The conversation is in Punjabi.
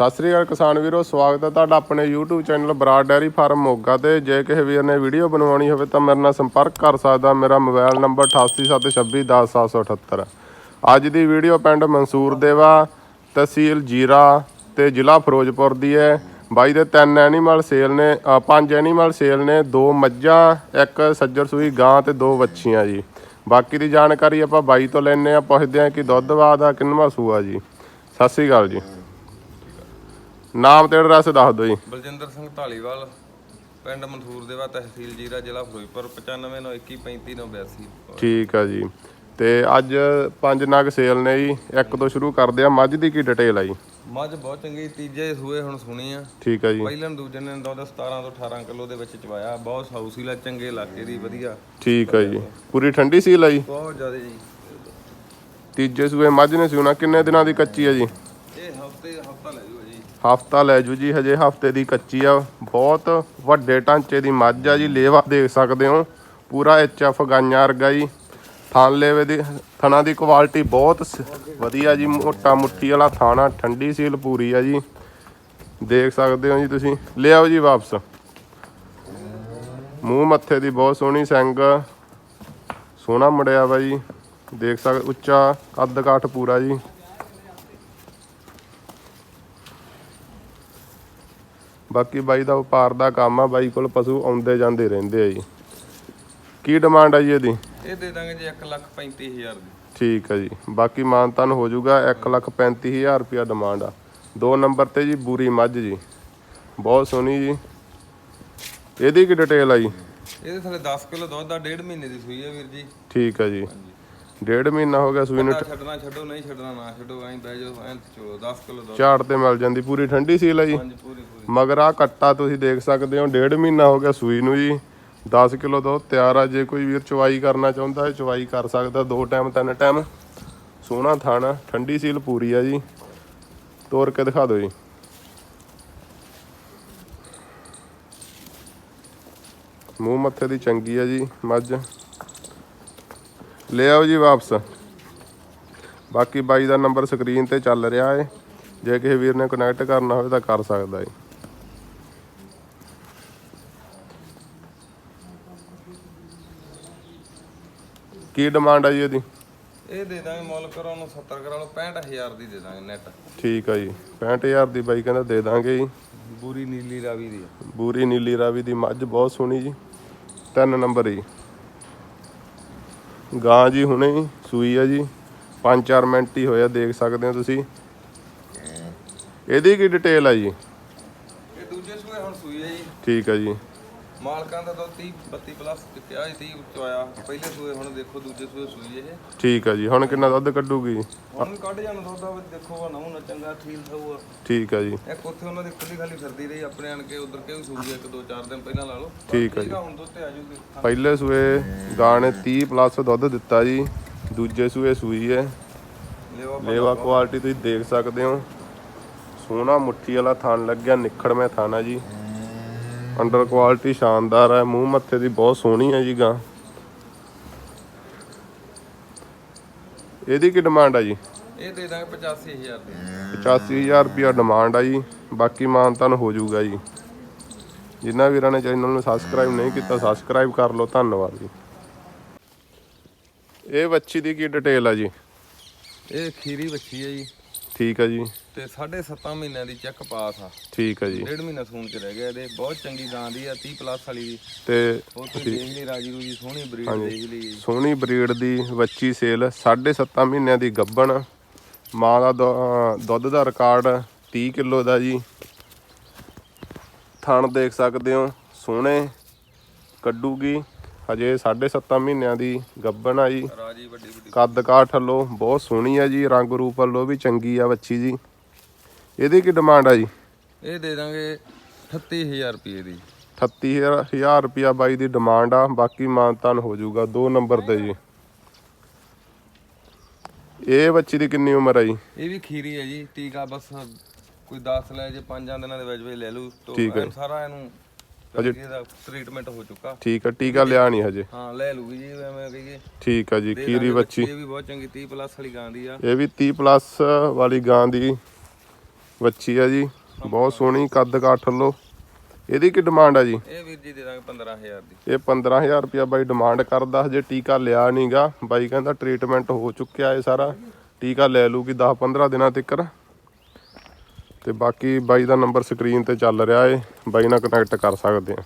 ਸਤਿ ਸ੍ਰੀ ਅਕਾਲ ਕਿਸਾਨ ਵੀਰੋ, ਸਵਾਗਤ ਹੈ ਤੁਹਾਡਾ ਆਪਣੇ YouTube channel Brar dairy farm Moga ਤੇ। ਜੇ ਕਿਸੇ ਵੀਰ ਨੇ ਵੀਡੀਓ ਬਣਵਾਉਣੀ ਹੋਵੇ ਤਾਂ ਮੇਰੇ ਨਾਲ ਸੰਪਰਕ ਕਰ ਸਕਦਾ। ਮੇਰਾ ਮੋਬਾਈਲ ਨੰਬਰ 8876210778 ਅੱਜ ਦੀ ਵੀਡੀਓ ਪਿੰਡ ਮਨਸੂਰ ਦੇਵਾ, ਤਹਿਸੀਲ ਜੀਰਾ ਤੇ ਜ਼ਿਲ੍ਹਾ ਫਿਰੋਜ਼ਪੁਰ ਦੀ ਹੈ। ਬਾਈ ਦੇ ਤਿੰਨ ਐਨੀਮਲ ਸੇਲ ਨੇ ਪੰਜ ਐਨੀਮਲ ਸੇਲ ਨੇ, ਦੋ ਮੱਝਾਂ, ਇੱਕ ਸੱਜਰ ਸੂਈ ਗਾਂ ਤੇ ਦੋ ਵੱਛੀਆਂ ਜੀ। ਬਾਕੀ ਦੀ ਜਾਣਕਾਰੀ ਆਪਾਂ ਬਾਈ ਤੋਂ ਲੈਣੇ ਆ ਪੁੱਛਦੇ ਆ ਕਿ ਦੁੱਧ ਬਾਦ ਆ ਕਿੰਨਵਾਂ ਸੂਆ ਜੀ। ਸਤਿ ਸ੍ਰੀ ਅਕਾਲ ਜੀ। ਨਾਮ ਤੇ ਐਡਰੈਸ ਦੱਸ ਦਿਓ ਜੀ। ਬਲਜਿੰਦਰ ਸਿੰਘ ਢਾਲੀਵਾਲ ਪਿੰਡ ਮਨਸੂਰ ਦੇਵਾ ਤਹਿਸੀਲ ਜੀਰਾ ਜ਼ਿਲ੍ਹਾ ਫਿਰੋਜ਼ਪੁਰ 9591235982 ਠੀਕ ਆ ਜੀ। ਤੇ ਅੱਜ ਪੰਜ ਨਗ ਸੇਲ ਨੇ ਜੀ ਇੱਕ ਤੋਂ ਸ਼ੁਰੂ ਕਰਦੇ ਆ ਮੱਝ ਦੀ ਕੀ ਡਿਟੇਲ ਆ ਜੀ? ਮੱਝ ਬਹੁਤ ਚੰਗੀ ਤੀਜੇ ਸੂਏ ਹੁਣ ਸੁਣੀ ਆ। ਠੀਕ ਆ ਜੀ। ਪਹਿਲਾਂ ਦੂਜੇ ਨੇ ਦੁੱਧ 17 ਤੋਂ 18 ਕਿਲੋ ਦੇ ਵਿੱਚ ਚਵਾਇਆ। ਬਹੁਤ ਸਾਊਸੀਲਾ ਚੰਗੇ ਇਲਾਕੇ ਦੀ ਵਧੀਆ। ਠੀਕ ਆ ਜੀ। ਪੂਰੀ ਠੰਡੀ ਸੀਲ ਆ ਜੀ? ਬਹੁਤ ਜ਼ਿਆਦਾ ਜੀ। ਤੀਜੇ ਸੂਏ ਮੱਝ ਨੇ ਸੂਣਾ ਕਿੰਨੇ ਦਿਨਾਂ ਦੀ ਕੱਚੀ ਆ ਜੀ? ਹਫਤਾ ਲੈ ਜੂਗਾ ਜੀ। ਹਫਤਾ ਲੈ ਜੂ ਜੀ, ਹਜੇ ਹਫ਼ਤੇ ਦੀ ਕੱਚੀ ਆ। ਬਹੁਤ ਵੱਡੇ ਢਾਂਚੇ ਦੀ ਮੱਝ ਆ ਜੀ, ਲੇਵਾ ਦੇਖ ਸਕਦੇ ਹੋ। ਪੂਰਾ ਐਚਐਫ ਗਾਈਆਂ ਵਰਗਾ ਜੀ। ਥਣ ਲੇਵੇ ਦੀ, ਥਣਾ ਦੀ ਕੁਆਲਿਟੀ ਬਹੁਤ ਵਧੀਆ ਜੀ। ਮੋਟਾ ਮੁੱਠੀ ਵਾਲਾ ਥਾਣਾ ਠੰਡੀ ਸੀਲ ਪੂਰੀ ਆ ਜੀ। ਦੇਖ ਸਕਦੇ ਹੋ ਜੀ ਤੁਸੀਂ। ਲਿਆਓ ਜੀ ਵਾਪਸ। ਮੂੰਹ ਮੱਥੇ ਦੀ ਬਹੁਤ ਸੋਹਣੀ ਸਿੰਗ ਸੋਹਣਾ ਮੁੜਿਆ ਵਾ ਜੀ। ਦੇਖ ਸਕਦੇ ਉੱਚਾ ਕੱਦ ਕਾਠ ਪੂਰਾ ਜੀ। ਬਾਕੀ ਬਾਈ ਦਾ ਵਪਾਰ ਦਾ ਕੰਮ ਆ ਬਾਈ ਕੋਲ ਪਸ਼ੂ ਆਉਂਦੇ ਜਾਂਦੇ ਰਹਿੰਦੇ ਆ ਜੀ। ਕੀ ਡਿਮਾਂਡ ਆ ਜੀ ਇਹਦੀ? ਇਹ ਦੇ ਦਾਂਗੇ ਜੀ 135000 ਦੀ। ਠੀਕ ਆ ਜੀ। ਬਾਕੀ ਮਾਨਤਨ ਹੋ ਜਾਊਗਾ 135000 ਰੁਪਿਆ ਡਿਮਾਂਡ ਆ। ਦੋ ਨੰਬਰ ਤੇ ਜੀ ਬੂਰੀ ਮੱਝ ਜੀ। ਬਹੁਤ ਸੋਹਣੀ ਜੀ। ਇਹਦੀ ਕੀ ਡਿਟੇਲ ਆ ਜੀ? ਇਹਦੇ ਥੱਲੇ 10 ਕਿਲੋ ਦੁੱਧ ਆ ਡੇਢ ਮਹੀਨੇ ਦੀ ਸੂਈ ਹੈ ਵੀਰ ਜੀ। ਠੀਕ ਆ ਜੀ। ਡੇਢ ਮਹੀਨਾ ਹੋ ਗਿਆ ਸੂਈ ਨੂੰ ਛੱਡਣਾ ਛੱਡੋ ਨਹੀਂ ਛੱਡਣਾ ਨਾ ਛੱਡੋ ਐਂ ਬਹਿ ਜਾਓ ਐਂ ਚਲੋ 10 ਕਿਲੋ ਦੁੱਧ। ਝਾੜ ਤੇ ਮਿਲ ਜਾਂਦੀ ਪੂਰੀ ਠੰਡੀ ਸੀਲ ਆ ਜੀ। ਮਗਰ ਆ ਕੱਟਾ ਤੁਸੀਂ ਦੇਖ ਸਕਦੇ ਹੋ, ਡੇਢ ਮਹੀਨਾ ਹੋ ਗਿਆ ਸੂਈ ਨੂੰ ਜੀ। 10 ਕਿਲੋ ਦੁੱਧ ਤਿਆਰ ਆ, ਜੇ ਕੋਈ ਵੀਰ ਚਵਾਈ ਕਰਨਾ ਚਾਹੁੰਦਾ ਹੈ ਚਵਾਈ ਕਰ ਸਕਦਾ, ਦੋ ਟਾਈਮ, ਤਿੰਨ ਟਾਈਮ। ਸੋਹਣਾ ਥਾਣਾ, ਠੰਡੀ ਸੀਲ ਪੂਰੀ ਆ ਜੀ। ਤੋਰ ਕੇ ਦਿਖਾ ਦਿਓ ਜੀ। ਮੂੰਹ ਮੱਥੇ ਦੀ ਚੰਗੀ ਆ ਜੀ, ਮੱਝ। ਲੈ ਆਓ ਜੀ ਵਾਪਸ। ਬਾਕੀ ਬਾਈ ਦਾ ਨੰਬਰ ਸਕਰੀਨ ਤੇ ਚੱਲ ਰਿਹਾ ਏ। ਜੇ ਕਿਸੇ ਵੀਰ ਨੇ ਕਨੈਕਟ ਕਰਨਾ ਹੋਵੇ ਤਾਂ ਕਰ ਸਕਦਾ ਏ। ਕੀ ਡਿਮਾਂਡ ਆ ਜੀ ਇਹਦੀ? ਇਹ ਦੇ ਦਾਂਗੇ ਮੁੱਲ ਕਰੋ ਉਹਨੂੰ 70 ਕਰਾ ਲਓ 65000 ਦੀ ਦੇ ਦਾਂਗੇ ਨੈਟ ਠੀਕ ਆ ਜੀ 65000 ਦੀ ਬਾਈ ਕਹਿੰਦਾ ਦੇ ਦਾਂਗੇ ਜੀ। ਬੂਰੀ ਨੀਲੀ ਰਾਵੀ ਦੀ ਆ। ਬੂਰੀ ਨੀਲੀ ਰਾਵੀ ਦੀ ਮੱਝ ਬਹੁਤ ਸੋਹਣੀ ਜੀ ਤਿੰਨ ਨੰਬਰ ਜੀ। ਗਾਂ ਜੀ ਹੁਣੇ ਹੀ ਸੂਈ ਆ ਜੀ 5-4 ਮਿੰਟ ਹੀ ਹੋਇਆ ਦੇਖ ਸਕਦੇ ਹੋ ਤੁਸੀਂ। ਇਹਦੀ ਕੀ ਡਿਟੇਲ ਆ ਜੀ? ਇਹ ਦੂਜੇ ਸੂਏ ਹੁਣ ਸੂਈ ਹੈ ਜੀ। ਠੀਕ ਆ ਜੀ। ਮਾਲਕਾਂ ਦਾ ਤਾਂ 30 32 ਪਲੱਸ ਕਿਹਾ ਸੀ 30 ਚੋਇਆ ਪਹਿਲੇ ਸੂਏ ਹੁਣ ਦੇਖੋ ਦੂਜੇ ਸੂਏ ਸੂਈ ਇਹ। ਠੀਕ ਆ ਜੀ ਹੁਣ ਕਿੰਨਾ ਦੁੱਧ ਕੱਢੂਗੀ? ਹੁਣ ਕੱਢ ਜਾਣਾ ਦੁੱਧ ਵਿੱਚ ਦੇਖੋ ਨਾ ਹੁਣ ਚੰਗਾ ਠੀਕ ਥਾਊਗਾ ਠੀਕ ਆ ਜੀ। ਇੱਕ ਉੱਥੇ ਉਹਨਾਂ ਦੀ ਖੁੱਲੀ ਖਾਲੀ ਫਿਰਦੀ ਰਹੀ ਆਪਣੇ ਆਣ ਕੇ ਉਧਰ ਕੇ ਵੀ ਸੂਈ ਇੱਕ ਦੋ ਚਾਰ ਦਿਨ ਪਹਿਲਾਂ ਲਾ ਲਓ। ਠੀਕ ਆ ਜੀ। ਹੁਣ ਦੁੱਧ ਤੇ ਆ ਜੂਗੀ। ਪਹਿਲੇ ਸੂਏ ਗਾਂ ਨੇ 30 ਪਲੱਸ ਦੁੱਧ ਦਿੱਤਾ ਜੀ ਦੂਜੇ ਸੂਏ ਸੂਈ ਹੈ। ਲੇਵਾ ਕੁਆਲਿਟੀ ਤੁਸੀਂ ਦੇਖ ਸਕਦੇ ਹੋ। ਸੋਹਣਾ ਮੁੱਠੀ ਵਾਲਾ ਥਣ ਲੱਗਿਆ ਨਿਖੜਵੇਂ ਥਣ ਆ ਜੀ। ਅੰਡਰ ਕੁਆਲਿਟੀ ਸ਼ਾਨਦਾਰ ਹੈ। ਮੂੰਹ ਮੱਥੇ ਦੀ ਬਹੁਤ ਸੋਹਣੀ ਹੈ ਜੀ ਗਾਂ। ਇਹਦੀ ਕੀ ਡਿਮਾਂਡ ਆ ਜੀ? ਇਹ ਦੇ ਦਾਂਗੇ 85000 ਦੀ। 85000 ਰੁਪਿਆ ਡਿਮਾਂਡ ਆ ਜੀ। ਬਾਕੀ ਮਾਨਤਨ ਹੋ ਜਾਊਗਾ ਜੀ। ਜਿਨ੍ਹਾਂ ਵੀਰਾਂ ਨੇ ਚੈਨਲ ਨੂੰ ਸਬਸਕ੍ਰਾਈਬ ਨਹੀਂ ਕੀਤਾ ਸਬਸਕ੍ਰਾਈਬ ਕਰ ਲਓ। ਧੰਨਵਾਦ ਜੀ। ਇਹ ਬੱਚੀ ਦੀ ਕੀ ਡਿਟੇਲ ਆ ਜੀ? ਇਹ ਖੀਰੀ ਬੱਚੀ ਹੈ ਜੀ। ਠੀਕ ਆ ਜੀ। ਤੇ 7.5 ਮਹੀਨਿਆਂ ਦੀ ਚੈੱਕ ਪਾਸ ਆ। ਠੀਕ ਆ ਜੀ। ਡੇਢ ਮਹੀਨਾ ਸੂਣ ਚ ਰਹਿ ਗਿਆ ਇਹਦੇ ਬਹੁਤ ਚੰਗੀ ਗਾਂ ਦੀ ਆ 30 ਪਲੱਸ ਵਾਲੀ ਦੀ ਤੇ ਉਹ ਤੁਸੀਂ ਦੇਖ ਲਈ ਰਾਜੀ ਰੂਜੀ ਸੋਹਣੀ ਬਰੀਡ ਦੇਖ ਲਈ। ਸੋਹਣੀ ਬਰੀਡ ਦੀ ਬੱਚੀ ਸੇਲ 7.5 ਮਹੀਨਿਆਂ ਦੀ ਗੱਭਣ। ਮਾਂ ਦਾ ਦੁੱਧ ਦਾ ਰਿਕਾਰਡ 30 ਕਿਲੋ ਦਾ ਜੀ। ਥਣ ਦੇਖ ਸਕਦੇ ਹੋ ਸੋਹਣੇ ਕੱਢੂਗੀ। ਹਜੇ 7.5 ਮਹੀਨਿਆਂ ਦੀ ਗੱਭਣ ਆ ਜੀ। ਰਾਜੀ ਵੱਡੀ ਵੱਡੀ। ਕੱਦ ਕਾਠ ਵੱਲੋਂ ਬਹੁਤ ਸੋਹਣੀ ਆ ਜੀ ਰੰਗ ਰੂਪ ਵੱਲੋਂ ਵੀ ਚੰਗੀ ਆ ਬੱਚੀ ਜੀ। ਇਹਦੀ ਕੀ ਡਿਮਾਂਡ ਆ ਜੀ? ਇਹ ਦੇ ਦਾਂਗੇ 38000 ਰੁਪਏ ਦੀ। 38000 ਰੁਪਿਆ ਬਾਈ ਦੀ ਡਿਮਾਂਡ ਆ ਬਾਕੀ ਮਾਨਤਾਨ ਹੋ ਜਾਊਗਾ ਦੋ ਨੰਬਰ ਤੇ ਜੀ। ਇਹ ਬੱਚੀ ਦੀ ਕਿੰਨੀ ਉਮਰ ਆ ਜੀ? ਇਹ ਵੀ ਖੀਰੀ ਹੈ ਜੀ ਟੀਕਾ ਬਸ ਕੋਈ 10 ਲੈ ਜੇ 5 ਦਿਨਾਂ ਦੇ ਵਿੱਚ ਵਿੱਚ ਲੈ ਲੂ ਤੋਂ ਠੀਕ ਹੈ। ਐਨ ਸਾਰਾ ਇਹਨੂੰ ਇਹਦਾ ਟ੍ਰੀਟਮੈਂਟ ਹੋ ਚੁੱਕਾ। ਠੀਕ ਆ ਟੀਕਾ ਲਿਆ ਨਹੀਂ ਹਜੇ। ਹਾਂ ਲੈ ਲੂਗੀ ਜੀ ਐਵੇਂ ਕਹੀਏ। ਠੀਕ ਆ ਜੀ ਦੇ ਖੀਰੀ ਦਾਂਗੇ ਬੱਚੀ। ਇਹ ਵੀ ਬਹੁਤ ਚੰਗੀ 30 ਪਲੱਸ ਵਾਲੀ ਗਾਂ ਦੀ ਆ। ਇਹ ਵੀ 30 ਪਲੱਸ ਵਾਲੀ ਗਾਂ ਦੀ ਵੱਛੀ ਆ ਜੀ ਬਹੁਤ ਸੋਹਣੀ ਕੱਦ ਕਾਠ ਲੋ ਇਹਦੀ ਕੀ ਡਿਮਾਂਡ ਆ ਜੀ? ਇਹ ਵੀਰ ਜੀ ਦੇ ਦਾਂਗੇ 15000 ਦੀ। ਇਹ 15000 ਰੁਪਇਆ ਬਾਈ ਡਿਮਾਂਡ ਕਰਦਾ ਹਜੇ ਟੀਕਾ ਲਿਆ ਨਹੀਂਗਾ ਬਾਈ ਕਹਿੰਦਾ ਟ੍ਰੀਟਮੈਂਟ ਹੋ ਚੁੱਕਿਆ ਇਹ ਸਾਰਾ। ਟੀਕਾ ਲੈ ਲੂਗੀ 10 15 ਦਿਨਾਂ ਤੱਕ ਤੇ ਬਾਕੀ ਬਾਈ ਦਾ ਨੰਬਰ ਸਕਰੀਨ ਤੇ ਚੱਲ ਰਿਹਾ ਏ। ਬਾਈ ਨਾਲ ਕਨੈਕਟ ਕਰ ਸਕਦੇ ਆ।